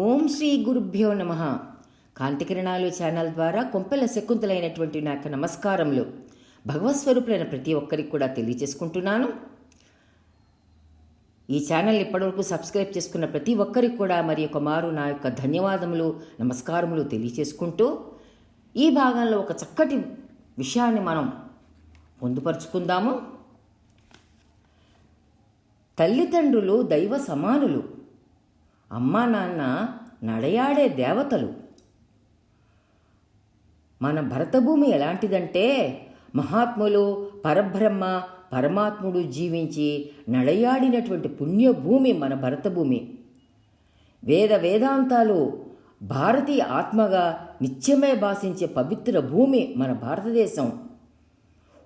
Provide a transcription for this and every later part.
ఓం శ్రీ గురుభ్యో నమ. కాంతికిరణాలు ఛానల్ ద్వారా కొంపెల శకుంతలైనటువంటి నా యొక్క నమస్కారములు భగవత్స్వరూపులైన ప్రతి ఒక్కరికి కూడా తెలియజేసుకుంటున్నాను. ఈ ఛానల్ ఇప్పటివరకు సబ్స్క్రైబ్ చేసుకున్న ప్రతి ఒక్కరికి కూడా మరి ఒక మారు నా యొక్క ధన్యవాదములు నమస్కారములు తెలియజేసుకుంటూ ఈ భాగంలో ఒక చక్కటి విషయాన్ని మనం పొందుపరుచుకుందాము. తల్లిదండ్రులు దైవ సమానులు అమ్మా నాన్న నడయాడే దేవతలు. మన భరతభూమి ఎలాంటిదంటే మహాత్ములు పరబ్రహ్మ పరమాత్ముడు జీవించి నడయాడినటువంటి పుణ్యభూమి మన భరతభూమి. వేద వేదాంతాలు భారతీయ ఆత్మగా నిత్యమే భాషించే పవిత్ర భూమి మన భారతదేశం.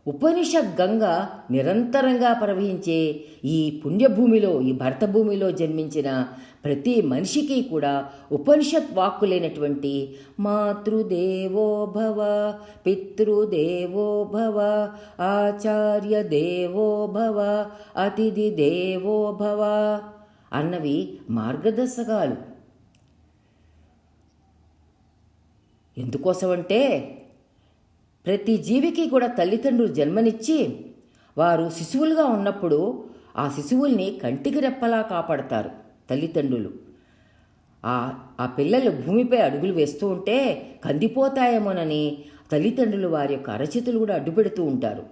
ఉపనిషత్ గంగ నిరంతరంగా ప్రవహించే ఈ పుణ్యభూమిలో ఈ భరతభూమిలో జన్మించిన ప్రతి మనిషికి కూడా ఉపనిషత్ వాక్కులైనటువంటి మాతృదేవో భవ పితృదేవో భవ ఆచార్య దేవో భవ అతిథి దేవో భవ అన్నవి మార్గదర్శకాలు. ఎందుకోసమంటే ప్రతి జీవికి కూడా తల్లిదండ్రులు జన్మనిచ్చి వారు శిశువులుగా ఉన్నప్పుడు ఆ శిశువుల్ని కంటికి రెప్పలా కాపాడతారు తల్లిదండ్రులు. ఆ ఆ పిల్లలు భూమిపై అడుగులు వేస్తూ ఉంటే కందిపోతాయేమోనని తల్లిదండ్రులు వారి యొక్క అరచేతులు కూడా అడ్డుపెడుతూ ఉంటారు.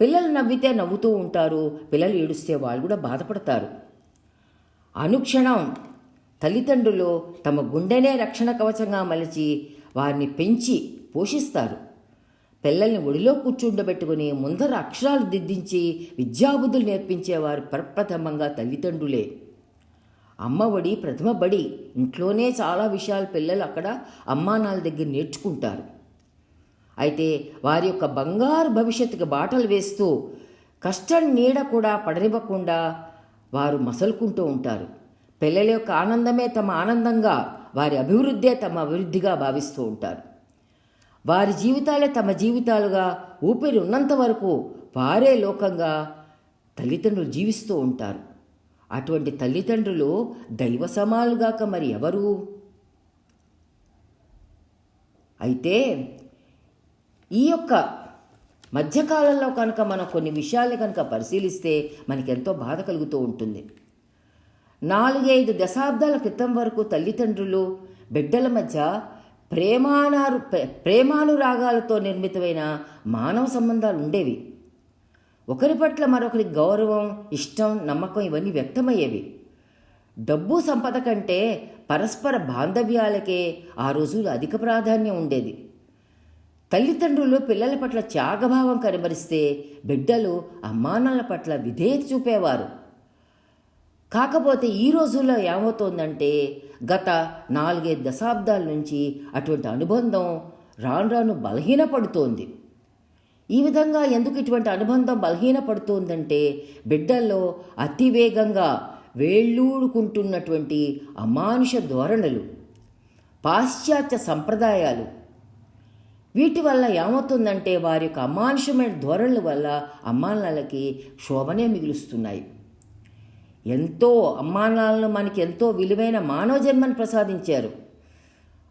పిల్లలు నవ్వితే నవ్వుతూ ఉంటారు పిల్లలు ఏడుస్తే వాళ్ళు కూడా బాధపడతారు. అనుక్షణం తల్లిదండ్రులు తమ గుండెనే రక్షణ కవచంగా మలిచి వారిని పెంచి పోషిస్తారు. పిల్లల్ని ఒడిలో కూర్చుండబెట్టుకుని ముందర అక్షరాలు దిద్దించి విద్యాబుద్ధులు నేర్పించేవారు ప్రప్రథమంగా తల్లిదండ్రులే. అమ్మ ఒడి ప్రథమ బడి. ఇంట్లోనే చాలా విషయాలు పిల్లలు అక్కడ అమ్మానాల దగ్గర నేర్చుకుంటారు. అయితే వారి యొక్క బంగారు భవిష్యత్తుకి బాటలు వేస్తూ కష్టం నీడ కూడా పడనివ్వకుండా వారు మసలుకుంటూ ఉంటారు. పిల్లల యొక్క ఆనందమే తమ ఆనందంగా వారి అభివృద్ధే తమ అభివృద్ధిగా భావిస్తూ ఉంటారు. వారి జీవితాలే తమ జీవితాలుగా ఊపిరి ఉన్నంత వరకు వారే లోకంగా తల్లిదండ్రులు జీవిస్తూ ఉంటారు. అటువంటి తల్లిదండ్రులు దైవ సమాలుగాక మరి ఎవరు? అయితే ఈ యొక్క మధ్యకాలంలో కనుక మనం కొన్ని విషయాలు కనుక పరిశీలిస్తే మనకెంతో బాధ కలుగుతూ ఉంటుంది. నాలుగైదు దశాబ్దాల క్రితం వరకు తల్లిదండ్రులు బిడ్డల మధ్య ప్రేమానారు ప్రేమానురాగాలతో నిర్మితమైన మానవ సంబంధాలు ఉండేవి. ఒకరి పట్ల మరొకరి గౌరవం ఇష్టం నమ్మకం ఇవన్నీ వ్యక్తమయ్యేవి. డబ్బు సంపద కంటే పరస్పర బాంధవ్యాలకే ఆ రోజులు అధిక ప్రాధాన్యం ఉండేది. తల్లిదండ్రులు పిల్లల పట్ల త్యాగభావం కనబరిస్తే బిడ్డలు అమ్మానాల పట్ల విధేయత చూపేవారు. కాకపోతే ఈ రోజుల్లో ఏమవుతోందంటే గత నాలుగైదు దశాబ్దాల నుంచి అటువంటి అనుబంధం రాను రాను బలహీనపడుతోంది. ఈ విధంగా ఎందుకు ఇటువంటి అనుబంధం బలహీనపడుతోందంటే బిడ్డల్లో అతివేగంగా వేళ్ళూడుకుంటున్నటువంటి అమానుష ధోరణులు పాశ్చాత్య సంప్రదాయాలు. వీటి వల్ల ఏమవుతుందంటే వారి యొక్క అమానుషమైన ధోరణుల వల్ల అమ్మానాలకి శోభనే మిగులుస్తున్నాయి. ఎంతో అమ్మానాలను మనకి ఎంతో విలువైన మానవ జన్మను ప్రసాదించారు.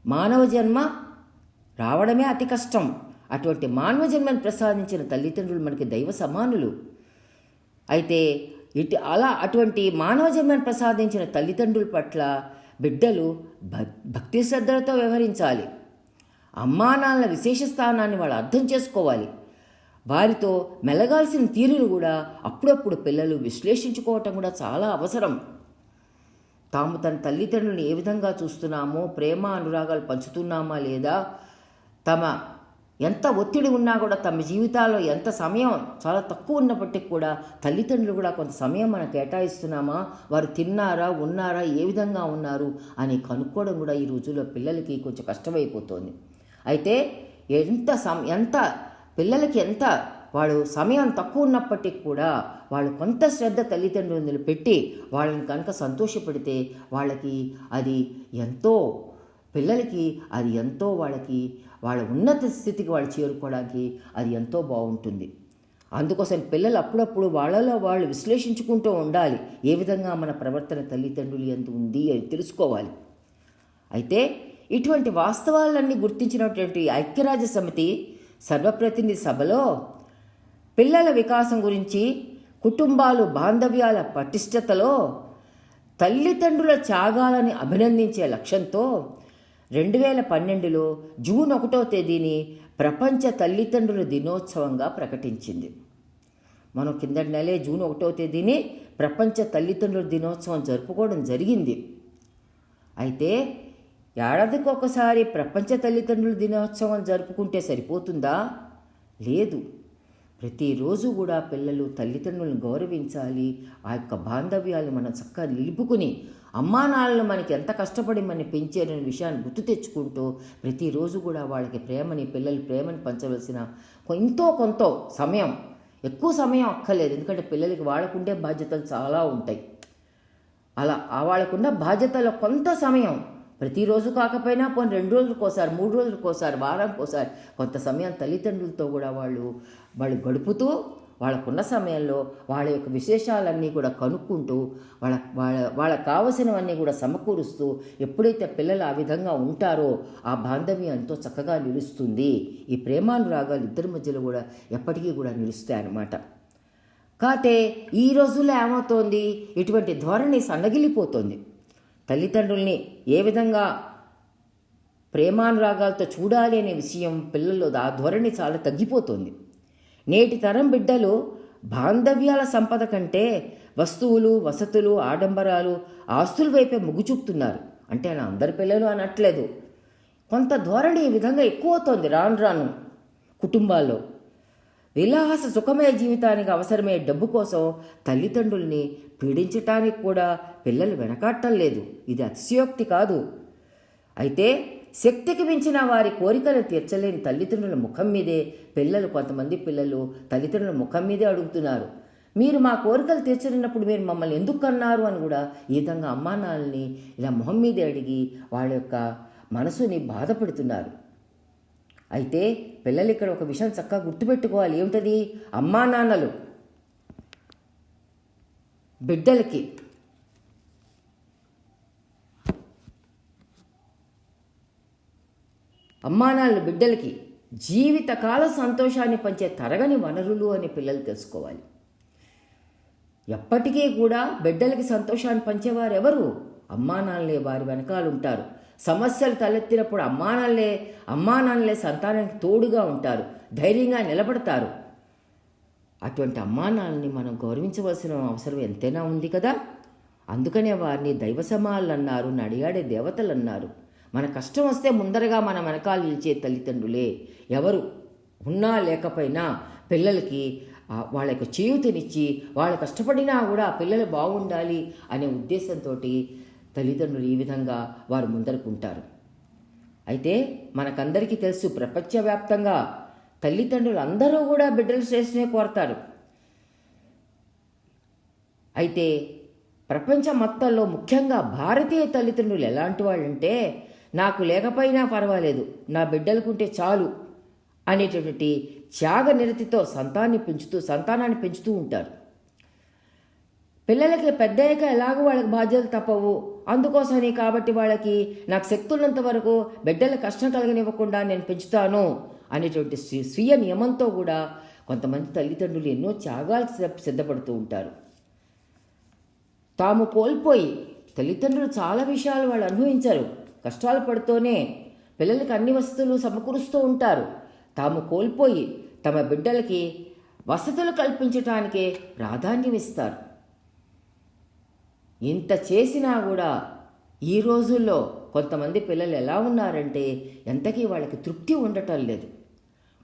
మానవ జన్మ రావడమే అతి కష్టం. అటువంటి మానవ జన్మను ప్రసాదించిన తల్లిదండ్రులు మనకి దైవ సమానులు. అయితే ఇటు అలా అటువంటి మానవ జన్మను ప్రసాదించిన తల్లిదండ్రుల పట్ల బిడ్డలు భక్తి శ్రద్ధలతో వ్యవహరించాలి. అమ్మానాన్న విశేష స్థానాన్ని వాళ్ళు అర్థం చేసుకోవాలి. వారితో మెలగాల్సిన తీరును కూడా అప్పుడప్పుడు పిల్లలు విశ్లేషించుకోవటం కూడా చాలా అవసరం. తాము తన తల్లిదండ్రులను ఏ విధంగా చూస్తున్నామో ప్రేమ అనురాగాలు పంచుతున్నామా లేదా తమ ఎంత ఒత్తిడి ఉన్నా కూడా తమ జీవితాల్లో ఎంత సమయం చాలా తక్కువ ఉన్నప్పటికీ కూడా తల్లిదండ్రులు కూడా కొంత సమయం మనం కేటాయిస్తున్నామా వారు తిన్నారా ఉన్నారా ఏ విధంగా ఉన్నారు అని కనుక్కోవడం కూడా ఈ రోజుల్లో పిల్లలకి కొంచెం కష్టమైపోతుంది. అయితే ఎంత సమ ఎంత పిల్లలకి ఎంత వాళ్ళు సమయం తక్కువ ఉన్నప్పటికీ కూడా వాళ్ళు కొంత శ్రద్ధ తల్లిదండ్రులు పెట్టి వాళ్ళని కనుక సంతోషపెడితే వాళ్ళకి అది ఎంతో పిల్లలకి అది ఎంతో వాళ్ళకి వాళ్ళ ఉన్నత స్థితికి వాళ్ళు చేరుకోవడానికి అది ఎంతో బాగుంటుంది. అందుకోసం పిల్లలు అప్పుడప్పుడు వాళ్ళలో వాళ్ళు విశ్లేషించుకుంటూ ఉండాలి. ఏ విధంగా మన ప్రవర్తన తల్లిదండ్రులు ఎంత ఉంది అని తెలుసుకోవాలి. అయితే ఇటువంటి వాస్తవాలన్నీ గుర్తించినటువంటి ఐక్యరాజ్య సమితి సర్వప్రతినిధి సభలో పిల్లల వికాసం గురించి కుటుంబాలు బాంధవ్యాల పటిష్టతలో తల్లిదండ్రుల త్యాగాలని అభినందించే లక్ష్యంతో రెండు వేల పన్నెండులో జూన్ ఒకటో తేదీని ప్రపంచ తల్లిదండ్రుల దినోత్సవంగా ప్రకటించింది. మనం కిందటి నెలే జూన్ ఒకటో తేదీని ప్రపంచ తల్లిదండ్రుల దినోత్సవం జరుపుకోవడం జరిగింది. అయితే ఏడాదికి ఒకసారి ప్రపంచ తల్లిదండ్రుల దినోత్సవం జరుపుకుంటే సరిపోతుందా? లేదు. ప్రతిరోజు కూడా పిల్లలు తల్లిదండ్రులను గౌరవించాలి ఆ యొక్క బాంధవ్యాలు మనం చక్కగా నిలుపుకుని అమ్మా నాన్నలు మనకి ఎంత కష్టపడి మన పెంచారనే విషయాన్ని గుర్తు తెచ్చుకుంటూ ప్రతిరోజు కూడా వాళ్ళకి ప్రేమని పిల్లలు ప్రేమని పంచవలసిన ఎంతో కొంత సమయం ఎక్కువ సమయం అక్కర్లేదు. ఎందుకంటే పిల్లలకి వాళ్ళకుండే బాధ్యతలు చాలా ఉంటాయి. అలా ఆ వాళ్ళకున్న బాధ్యతలో కొంత సమయం ప్రతిరోజు కాకపోయినా పోనీ రెండు రోజులకోసారి మూడు రోజులకోసారి వారంకోసారి కొంత సమయం తల్లిదండ్రులతో కూడా వాళ్ళు వాళ్ళు గడుపుతూ వాళ్ళకున్న సమయంలో వాళ్ళ యొక్క విశేషాలన్నీ కూడా కనుక్కుంటూ వాళ్ళ వాళ్ళ వాళ్ళకు కావలసినవన్నీ కూడా సమకూరుస్తూ ఎప్పుడైతే పిల్లలు ఆ విధంగా ఉంటారో ఆ బాంధవ్యం ఎంతో చక్కగా నిలుస్తుంది. ఈ ప్రేమానురాగాలు ఇద్దరి మధ్యలో కూడా ఎప్పటికీ కూడా నిలుస్తాయి అన్నమాట. కాతే ఈ రోజుల్లో ఏమవుతోంది? ఇటువంటి ధోరణి సన్నగిలిపోతోంది తల్లిదండ్రుల్ని ఏ విధంగా ప్రేమానురాగాలతో చూడాలి అనే విషయం పిల్లల్లో ఆ ధోరణి చాలా తగ్గిపోతుంది. నేటి తరం బిడ్డలు బాంధవ్యాల సంపద కంటే వస్తువులు వసతులు ఆడంబరాలు ఆస్తుల వైపే మొగ్గు చూపుతున్నారు. అంటే నా అందరి పిల్లలు అనట్లేదు. కొంత ధోరణి ఈ విధంగా ఎక్కువ అవుతోంది రాను రాను కుటుంబాల్లో. విలాస సుఖమయ జీవితానికి అవసరమయ్యే డబ్బు కోసం తల్లిదండ్రుల్ని పీడించటానికి కూడా పిల్లలు వెనకాడటం లేదు. ఇది అతిశయోక్తి కాదు. అయితే శక్తికి మించిన వారి కోరికలు తీర్చలేని తల్లిదండ్రుల ముఖం మీదే పిల్లలు కొంతమంది పిల్లలు తల్లిదండ్రుల ముఖం మీదే అడుగుతున్నారు. మీరు మా కోరికలు తీర్చలేనప్పుడు మీరు మమ్మల్ని ఎందుకు అన్నారు అని కూడా ఈ విధంగా అమ్మానాల్ని ఇలా మొహం మీదే అడిగి వాళ్ళ యొక్క మనసుని బాధపడుతున్నారు. అయితే పిల్లలు ఇక్కడ ఒక విషయం చక్కగా గుర్తుపెట్టుకోవాలి. ఏమిటది? అమ్మా నాన్నలు బిడ్డలకి అమ్మానాన్నలు బిడ్డలకి జీవితకాల సంతోషాన్ని పంచే తరగని వనరులు అని పిల్లలు తెలుసుకోవాలి. ఎప్పటికీ కూడా బిడ్డలకి సంతోషాన్ని పంచేవారు ఎవరు అమ్మానాన్నలే వారి వెనకాల ఉంటారు. సమస్యలు తలెత్తినప్పుడు అమ్మానాన్నలే అమ్మానాన్నలే సంతానానికి తోడుగా ఉంటారు ధైర్యంగా నిలబడతారు. అటువంటి అమ్మానాన్నని మనం గౌరవించవలసిన అవసరం ఎంతైనా ఉంది కదా? అందుకనే వారిని దైవ సమాలు అన్నారు నడియాడే దేవతలు అన్నారు మన కష్టం వస్తే ముందరగా మన వెనకాల నిలిచే తల్లిదండ్రులే ఎవరు ఉన్నా లేకపోయినా పిల్లలకి వాళ్ళకి వాళ్ళ యొక్క చేయూతనిచ్చి వాళ్ళు కష్టపడినా కూడా పిల్లలు బాగుండాలి అనే ఉద్దేశంతో తల్లిదండ్రులు ఈ విధంగా వారు ముందరుకుంటారు. అయితే మనకందరికీ తెలుసు ప్రపంచవ్యాప్తంగా తల్లిదండ్రులు అందరూ కూడా బిడ్డల శ్రేష్ఠనే కోరతారు. అయితే ప్రపంచం మొత్తంలో ముఖ్యంగా భారతీయ తల్లిదండ్రులు ఎలాంటి వాళ్ళంటే నాకు లేకపోయినా పర్వాలేదు నా బిడ్డలకుంటే చాలు అనేటటువంటి త్యాగ నిరతితో సంతాన్ని పెంచుతూ సంతానాన్ని పెంచుతూ ఉంటారు. పిల్లలకి పెద్దయ్యాక ఎలాగో వాళ్ళకి బాధ్యతలు తప్పవు. అందుకోసమని కాబట్టి వాళ్ళకి నాకు శక్తున్నంత వరకు బిడ్డల కష్టం కలగనివ్వకుండా నేను పెంచుతాను అనేటువంటి స్వీ- స్వీయ నియమంతో కూడా కొంతమంది తల్లిదండ్రులు ఎన్నో త్యాగాలు సిద్ధ- సిద్ధపడుతూ ఉంటారు. తాము కోల్పోయి తల్లిదండ్రులు చాలా విషయాలు వాళ్ళు అనుభవించారు. కష్టాలు పడుతూనే పిల్లలకి అన్ని వసతులు సమకూరుస్తూ ఉంటారు. తాము కోల్పోయి తమ బిడ్డలకి వసతులు కల్పించటానికి ప్రాధాన్యం ఇస్తారు. ఇంత చేసినా కూడా ఈ రోజుల్లో కొంతమంది పిల్లలు ఎలా ఉన్నారంటే ఎంతకీ వాళ్ళకి తృప్తి ఉండటం లేదు.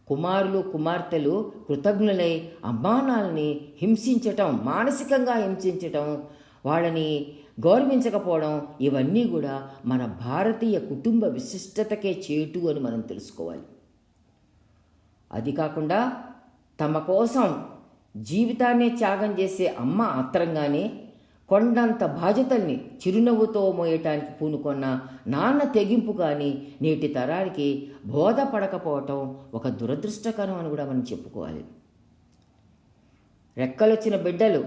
కుమారులు కుమార్తెలు కృతజ్ఞులై అమ్మానాల్ని హింసించటం మానసికంగా హింసించటం వాళ్ళని గౌరవించకపోవడం ఇవన్నీ కూడా మన భారతీయ కుటుంబ విశిష్టతకే చేటు అని మనం తెలుసుకోవాలి. అది కాకుండా తమ కోసం జీవితాన్నే త్యాగం చేసే అమ్మ ఆత్రంగానే కొండంత బాధ్యతల్ని చిరునవ్వుతో మోయటానికి పూనుకొన్న నాన్న తెగింపు కానీ నేటి తరానికి బోధపడకపోవటం ఒక దురదృష్టకరం అని కూడా మనం చెప్పుకోవాలి. రెక్కలొచ్చిన బిడ్డలు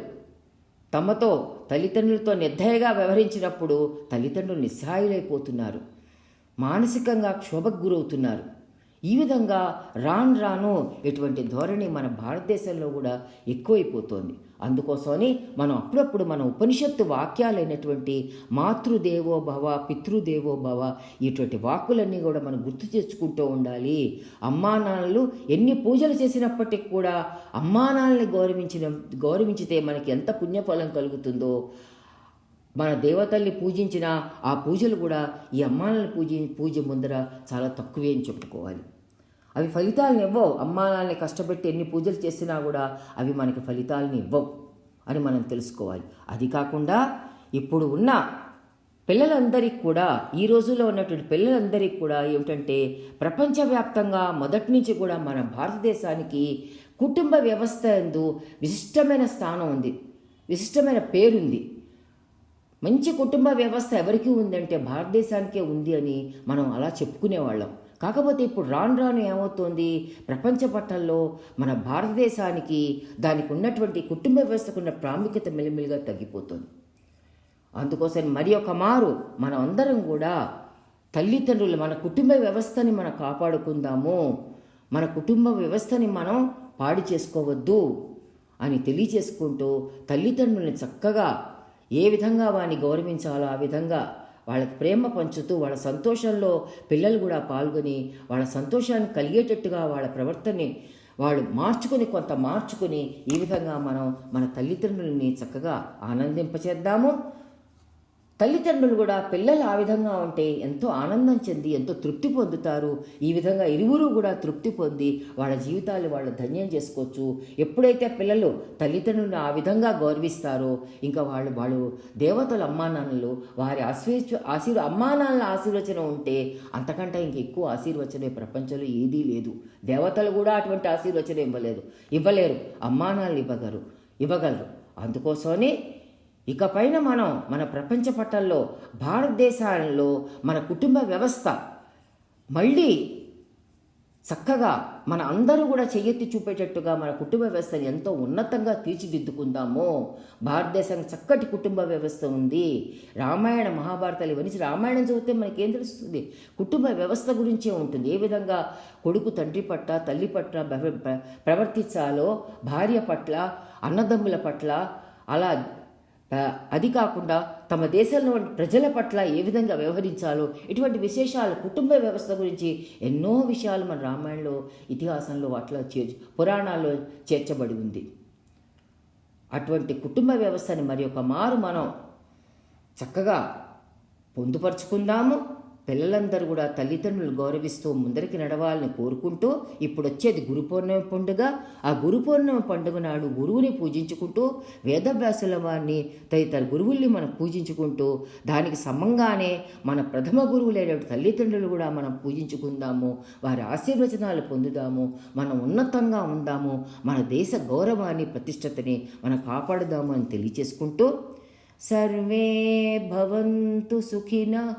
తమతో తల్లిదండ్రులతో నిర్దయగా వ్యవహరించినప్పుడు తల్లిదండ్రులు నిస్సహాయులైపోతున్నారు. మానసికంగా క్షోభకు గురవుతున్నారు. ఈ విధంగా రాను రాను ఇటువంటి ధోరణి మన భారతదేశంలో కూడా ఎక్కువైపోతోంది. అందుకోసమని మనం అప్పుడప్పుడు మన ఉపనిషత్తు వాక్యాలైనటువంటి మాతృదేవో భవ పితృదేవో భవ ఇటువంటి వాక్కులన్నీ కూడా మనం గుర్తు తెచ్చుకుంటూ ఉండాలి. అమ్మానాన్నలు ఎన్ని పూజలు చేసినప్పటికి కూడా అమ్మానాన్నల్ని గౌరవించిన గౌరవించితే మనకి ఎంత పుణ్యఫలం కలుగుతుందో. మన దేవతల్ని పూజించిన ఆ పూజలు కూడా ఈ అమ్మానాన్ని పూజ పూజ ముందర చాలా తక్కువే అని చెప్పుకోవాలి. అవి ఫలితాలను ఇవ్వవు. అమ్మానాల్ని కష్టపెట్టి ఎన్ని పూజలు చేసినా కూడా అవి మనకి ఫలితాలను ఇవ్వవు అని మనం తెలుసుకోవాలి. అది కాకుండా ఇప్పుడు ఉన్న పిల్లలందరికీ కూడా ఈ రోజుల్లో ఉన్నటువంటి పిల్లలందరికీ కూడా ఏమిటంటే ప్రపంచవ్యాప్తంగా మొదటి నుంచి కూడా మన భారతదేశానికి కుటుంబ వ్యవస్థ ఎందు విశిష్టమైన స్థానం ఉంది. విశిష్టమైన పేరుంది. మంచి కుటుంబ వ్యవస్థ ఎవరికి ఉందంటే భారతదేశానికే ఉంది అని మనం అలా చెప్పుకునేవాళ్ళం. కాకపోతే ఇప్పుడు రాను రాను ఏమవుతోంది? ప్రపంచ పట్టణంలో మన భారతదేశానికి దానికి ఉన్నటువంటి కుటుంబ వ్యవస్థకు ఉన్న ప్రాముఖ్యత మెల్లిమెల్లిగా తగ్గిపోతుంది. అందుకోసం మరి ఒక మారు మనం అందరం కూడా తల్లిదండ్రులు మన కుటుంబ వ్యవస్థని మనం కాపాడుకుందాము. మన కుటుంబ వ్యవస్థని మనం పాడు చేసుకోవద్దు అని తెలియచేసుకుంటూ తల్లిదండ్రుల్ని చక్కగా ఏ విధంగా వారిని గౌరవించాలో ఆ విధంగా వాళ్ళకి ప్రేమ పంచుతూ వాళ్ళ సంతోషంలో పిల్లలు కూడా పాల్గొని వాళ్ళ సంతోషాన్ని కలిగేటట్టుగా వాళ్ళ ప్రవర్తనని వాళ్ళు మార్చుకొని కొంత మార్చుకొని ఈ విధంగా మనం మన తల్లిదండ్రులని చక్కగా ఆనందింపచేద్దాము. తల్లిదండ్రులు కూడా పిల్లలు ఆ విధంగా ఉంటే ఎంతో ఆనందం చెంది ఎంతో తృప్తి పొందుతారు. ఈ విధంగా ఇరువురు కూడా తృప్తి పొంది వాళ్ళ జీవితాలు వాళ్ళు ధన్యం చేసుకోవచ్చు. ఎప్పుడైతే పిల్లలు తల్లిదండ్రులను ఆ విధంగా గౌరవిస్తారో ఇంకా వాళ్ళు వాళ్ళు దేవతల అమ్మానాన్నలు వారి ఆశీర్వ ఆశీర్ అమ్మానాన్నల ఆశీర్వచనం ఉంటే అంతకంటే ఇంక ఎక్కువ ఆశీర్వచనం ప్రపంచంలో ఏదీ లేదు. దేవతలు కూడా అటువంటి ఆశీర్వచనం ఇవ్వలేదు. ఇవ్వలేరు. అమ్మానాన్నలు ఇవ్వగలరు. ఇవ్వగలరు. అందుకోసమని ఇకపైన మనం మన ప్రపంచ పటంలో భారతదేశంలో మన కుటుంబ వ్యవస్థ మళ్ళీ చక్కగా మన అందరూ కూడా చెయ్యెత్తి చూపేటట్టుగా మన కుటుంబ వ్యవస్థను ఎంతో ఉన్నతంగా తీర్చిదిద్దుకుందాము. భారతదేశం చక్కటి కుటుంబ వ్యవస్థ ఉంది. రామాయణ మహాభారతాలు ఇవన్నీ రామాయణం చదివితే మనకేం తెలుస్తుంది? కుటుంబ వ్యవస్థ గురించే ఉంటుంది. ఏ విధంగా కొడుకు తండ్రి పట్ల తల్లి పట్ల ప్రవర్తించాలో భార్య పట్ల అన్నదమ్ముల పట్ల అలా అది కాకుండా తమ దేశంలో ప్రజల పట్ల ఏ విధంగా వ్యవహరించాలో ఇటువంటి విశేషాలు కుటుంబ వ్యవస్థ గురించి ఎన్నో విషయాలు మన రామాయణంలో ఇతిహాసంలో వాటిలో చేర్చ పురాణాల్లో చేర్చబడి ఉంది. అటువంటి కుటుంబ వ్యవస్థని మరి ఒక మారు మనం చక్కగా పొందుపరుచుకుందాము. పిల్లలందరూ కూడా తల్లిదండ్రులు గౌరవిస్తూ ముందరికి నడవాలని కోరుకుంటూ ఇప్పుడు వచ్చేది గురు పౌర్ణమి పండుగ. ఆ గురు పౌర్ణమి పండుగ నాడు గురువుని పూజించుకుంటూ వేదవ్యాసుల వారిని తదితర గురువుల్ని మనం పూజించుకుంటూ దానికి సమంగానే మన ప్రథమ గురువులైన తల్లిదండ్రులు కూడా మనం పూజించుకుందాము వారి ఆశీర్వచనాలు పొందుదాము మనం ఉన్నతంగా ఉందాము మన దేశ గౌరవాన్ని ప్రతిష్టతని మనం కాపాడుదాము అని తెలియచేసుకుంటూ సర్వే భవంతు సుఖినః